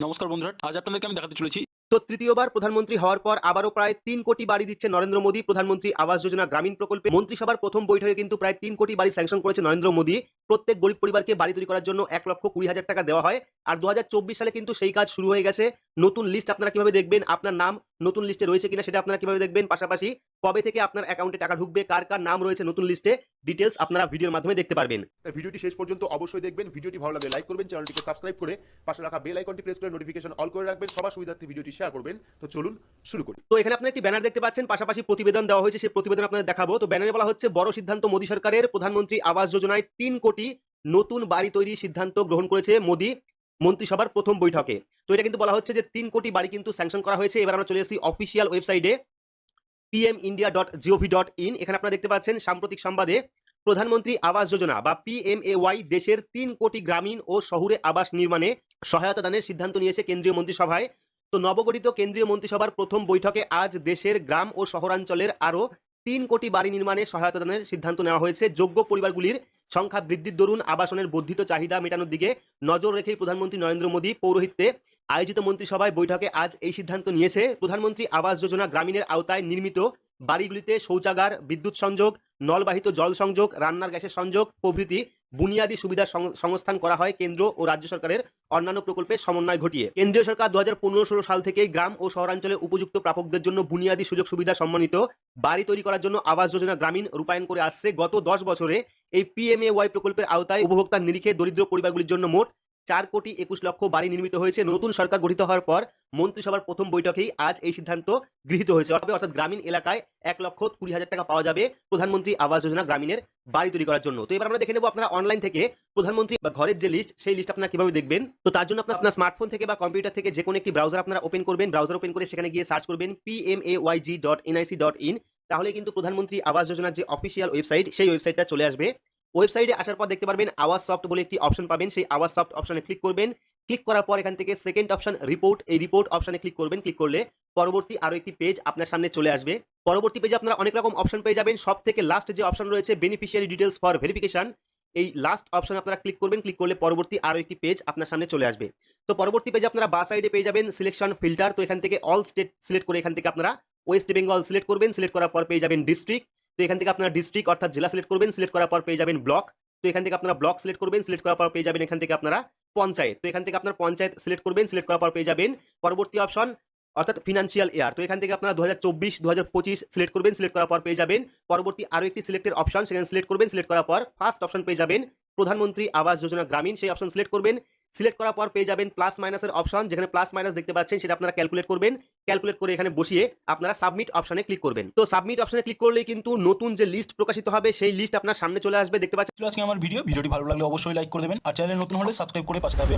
নমস্কার বন্ধুরা, আজ আপনাদেরকে আমি দেখাতে চলেছি। তো তৃতীয়বার প্রধানমন্ত্রী হওয়ার পর আবারও প্রায় তিন কোটি বাড়ি দিচ্ছে নরেন্দ্র মোদী। প্রধানমন্ত্রী আবাস যোজনা গ্রামীণ প্রকল্পে মন্ত্রিসভার প্রথম বৈঠকে কিন্তু প্রায় তিন কোটি বাড়ি স্যাংশন করেছে নরেন্দ্র মোদী। প্রত্যেক গরিব পরিবারকে বাড়ি তৈরি করার জন্য এক লক্ষ কুড়ি হাজার টাকা দেওয়া হয়। আর দু হাজার চব্বিশ সালে কিন্তু সেই কাজ শুরু হয়ে গেছে। নতুন লিস্ট আপনারা কীভাবে দেখবেন? আপনার নাম নতুন লিস্টে রয়েছে কিনা সেটা আপনারা কীভাবে দেখবেন? পাশাপাশি কবে থেকে আপনার অ্যাকাউন্টে টাকা ঢুকবে কার কার নাম রয়েছে নতুন লিস্টে ডিটেলস আপনারা ভিডিওর মাধ্যমে দেখতে পারবেন। তাই ভিডিওটি শেষ পর্যন্ত অবশ্যই দেখবেন ভিডিওটি ভালো লাগলে লাইক করবেন চ্যানেলটিকে সাবস্ক্রাইব করে পাশে রাখা বেল আইকনটি প্রেস করে নোটিফিকেশন অল করে রাখবেন সবার সুবিধার্থে ভিডিওটি শেয়ার করবেন। তো চলুন শুরু করি। তো এখানে আপনার একটি ব্যানার দেখতে পাচ্ছেন পাশাপাশি প্রতিবেদন দেওয়া হয়েছে সেই প্রতিবেদন আপনাদের দেখাবো। তো ব্যানারে বলা হচ্ছে বড় সিদ্ধান্ত মোদী সরকারের প্রধানমন্ত্রী আবাস যোজনায় তিন কোটি নতুন বাড়ি তৈরির সিদ্ধান্ত গ্রহণ করেছে মোদী মন্ত্রিসভার প্রথম বৈঠকে। তো এটা কিন্তু বলা হচ্ছে যে তিন কোটি বাড়ি কিন্তু স্যাংশন করা হয়েছে। এবার আমরা চলে এসেছি অফিসিয়াল ওয়েবসাইটে PM India dot GOV dot in এখানে আপনারা দেখতে পাচ্ছেন সাম্প্রতিক সংবাদে প্রধানমন্ত্রী আবাস যোজনা বা পিএমএওয়াই দেশের তিন কোটি গ্রামীণ ও শহুরে আবাস নির্মাণে সহায়তা দানের সিদ্ধান্ত নিয়েছে কেন্দ্রীয় মন্ত্রিসভায়। তো নবগঠিত কেন্দ্রীয় মন্ত্রিসভার প্রথম বৈঠকে আজ দেশের গ্রাম ও শহরাঞ্চলের আরও তিন কোটি বাড়ি নির্মাণে সহায়তা দানের সিদ্ধান্ত নেওয়া হয়েছে। যোগ্য পরিবারগুলির সংখ্যা বৃদ্ধির দরুন আবাসনের বর্ধিত চাহিদা মেটানোর দিকে নজর রেখেই প্রধানমন্ত্রী নরেন্দ্র মোদী পৌরোহিত্যে আয়োজিত মন্ত্রিসভায় বৈঠকে আজ এই সিদ্ধান্ত নিয়েছে প্রধানমন্ত্রী আবাস যোজনা গ্রামীণের আওতায় নির্মিত বাড়িগুলিতে শৌচাগার, বিদ্যুৎ সংযোগ, নলবাহিত জল সংযোগ, রান্নার গ্যাসের সংযোগ, প্রভৃতি বুনিয়াদী সুবিধা সংস্থান করা হয় কেন্দ্র ও রাজ্য সরকারের অন্যান্য প্রকল্পের সমন্বয় ঘটিয়ে। কেন্দ্রীয় সরকার দু হাজার পনেরো ষোলো সাল থেকে গ্রাম ও শহরাঞ্চলে উপযুক্ত প্রাপকদের জন্য বুনিয়াদী সুযোগ সুবিধা সম্মানিত বাড়ি তৈরি করার জন্য আবাস যোজনা গ্রামীণ রূপায়ণ করে আসছে গত দশ বছরে এই পিএমএওয়াই প্রকল্পের আওতায় উপভোক্তার নিরিখে দরিদ্র পরিবারগুলির জন্য মোট চার কোটি একুশ লক্ষ বাড়ি নির্মিত হয়েছে। নতুন সরকার গঠিত হওয়ার পর মন্ত্রিসভার প্রথম বৈঠকেই আজ এই সিদ্ধান্ত গৃহীত হয়েছে। অর্থাৎ গ্রামীণ এলাকায় এক লক্ষ কুড়ি হাজার টাকা পাওয়া যাবে প্রধানমন্ত্রী আবাস যোজনা গ্রামীণের বাড়ি তৈরি করার জন্য। তো এবার আমরা দেখে নেব আপনারা অনলাইন থেকে প্রধানমন্ত্রী বা ঘরের যে লিস্ট সেই লিস্ট আপনারা কীভাবে দেখবেন? তো তার জন্য আপনার স্মার্টফোন থেকে বা কম্পিউটার থেকে যে কোনো একটি ব্রাউজার আপনারা ওপেন করবেন। ব্রাউজার ওপেন করে সেখানে গিয়ে সার্চ করবেন PMAYG dot NIC dot in তাহলে কিন্তু প্রধানমন্ত্রী আবাস যোজনার যে অফিসিয়াল ওয়েবসাইট সেই ওয়েবসাইটটা চলে আসবে। ওয়েবসাইটে আসার পর দেখতে পারবেন আওয়াজ সফট বলে একটি অপশন পাবেন। সেই আওয়াজ সফট অপশনে ক্লিক করবেন। ক্লিক করার পর এখান থেকে সেকেন্ড অপশন রিপোর্ট। এই রিপোর্ট অপশনে ক্লিক করবেন। ক্লিক করলে পরবর্তী আরও একটি পেজ আপনার সামনে চলে আসবে। পরবর্তী পেজে আপনারা অনেক রকম অপশন পেয়ে যাবেন। সব থেকে লাস্ট যে অপশন রয়েছে বেনিফিশিয়ারি ডিটেলস ফর ভেরিফিকেশন এই লাস্ট অপশন আপনারা ক্লিক করবেন। ক্লিক করলে পরবর্তী আরও একটি পেজ আপনার সামনে চলে আসবে। তো পরবর্তী পেজে আপনারা বা সাইডে পেয়ে যাবেন সিলেকশন ফিল্টার তো এখান থেকে অল স্টেট সিলেক্ট করে এখান থেকে আপনারা ওয়েস্ট বেঙ্গল সিলেক্ট করবেন। সিলেক্ট করার পর পেয়ে যাবেন ডিস্ট্রিক্ট তো এখান থেকে আপনারা ডিস্ট্রিক্ট অর্থাৎ জেলা সিলেক্ট করবেন সিলেক্ট করার পর পেয়ে যাবেন ব্লক তো এখান থেকে আপনারা ব্লক সিলেক্ট করবেন সিলেক্ট করার পর পেয়ে যাবেন এখান থেকে আপনারা পঞ্চায়েত। তো এখান থেকে আপনার পঞ্চায়েত সিলেক্ট করবেন সিলেক্ট করার পর পেয়ে যাবেন পরবর্তী অপশন অর্থাৎ ফিনান্সিয়াল ইয়ার তো এখান থেকে আপনারা দু হাজার চব্বিশ দু পঁচিশ সিলেক্ট করবেন সিলেক্ট করার পর পেয়ে যাবেন পরবর্তী আরও একটি সিলেক্টের অপশন সেখানে সিলেক্ট করবেন সিলেক্ট করার পর ফার্স্ট অপশন পেয়ে যাবেন প্রধানমন্ত্রী আবাস যোজনা গ্রামীণ। সেই অপশন সিলেক্ট করবেন। সিলেক্ট করার পর পেয়ে যাবেন প্লাস মাইনাসের অপশন যেখানে প্লাস মাইনাস দেখতে পাচ্ছেন, সেটা আপনারা ক্যালকুলেট করবেন। ক্যালকুলেট করে এখানে বসিয়ে আপনারা সাবমিট অপশনে ক্লিক করবেন। তো সাবমিট অপশনে ক্লিক করলে কিন্তু নতুন যে লিস্ট প্রকাশিত হবে, সেই লিস্ট আপনার সামনে চলে আসবে। দেখতে পাচ্ছেন আমার ভিডিও ভিডিওটি ভালো লাগলে অবশ্যই লাইক করে দেবেন। আর চ্যানেল নতুন হলে সাবস্ক্রাইব করে পাশে থাকবে